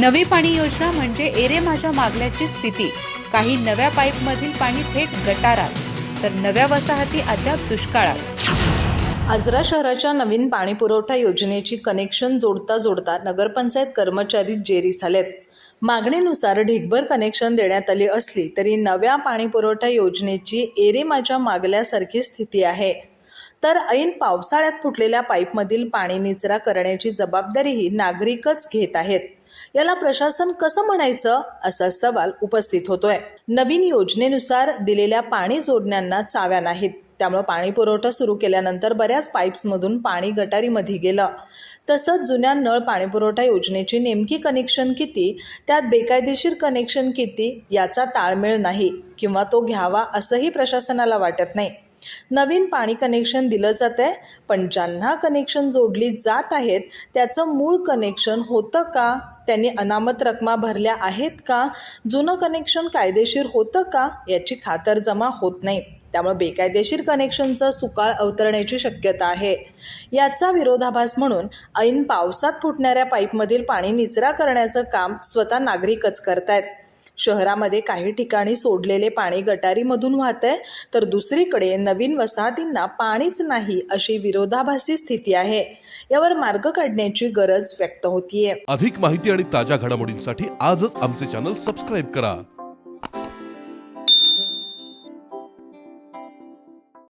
नवी पाणी योजना म्हणजे एरे माझ्या मागल्याची स्थिती. काही नव्या पाईपमधील पाणी थेट गटारात. तर नव्या वसाहती अद्याप दुष्काळात. आजरा शहराच्या नवीन पाणी पुरवठा योजनेची कनेक्शन जोडता जोडता नगरपंचायत कर्मचारी जेरी झालेत. मागणीनुसार ढिगभर कनेक्शन देण्यात आली असली तरी नव्या पाणी पुरवठा योजनेची एरे माझ्या मागल्यासारखी स्थिती आहे. तर ऐन पावसाळ्यात फुटलेल्या पाईपमधील पाणी निचरा करण्याची जबाबदारीही नागरिकच घेत आहेत. याला प्रशासन कसं म्हणायचं असा सवाल उपस्थित होतोय. नवीन योजनेनुसार दिलेल्या पाणी जोडण्यांना चाव्या नाहीत. त्यामुळे पाणी पुरवठा सुरू केल्यानंतर बऱ्याच पाईप्समधून पाणी गटारीमध्ये गेलं. तसंच जुन्या नळ पाणीपुरवठा योजनेची नेमकी कनेक्शन किती त्यात बेकायदेशीर कनेक्शन किती याचा ताळमेळ नाही किंवा तो घ्यावा असंही प्रशासनाला वाटत नाही. नवीन पाणी कनेक्शन दिलं जात आहे पण ज्यांना कनेक्शन जोडली जात आहेत त्याचं मूळ कनेक्शन होतं का? त्यांनी अनामत रकमा भरल्या आहेत का? जुनं कनेक्शन कायदेशीर होतं का? याची खातरजमा होत नाही. त्यामुळे बेकायदेशीर कनेक्शनचा सुकाळ अवतरण्याची शक्यता आहे. याचा विरोधाभास म्हणून ऐन पावसात फुटणाऱ्या पाईपमधील पाणी निचरा करण्याचं काम स्वतः नागरिकच करतायत. शहरामध्ये काही ठिकाणी सोडलेले पाणी गटारीमधून वाहत आहे तर दुसरीकडे नवीन वसाहतींना पाणीच नाही अशी विरोधाभासी स्थिती आहे. यावर मार्ग काढण्याची गरज व्यक्त होतीये. अधिक माहिती आणि ताज्या घडामोडींसाठी आजच आमचे चॅनल सबस्क्राईब करा.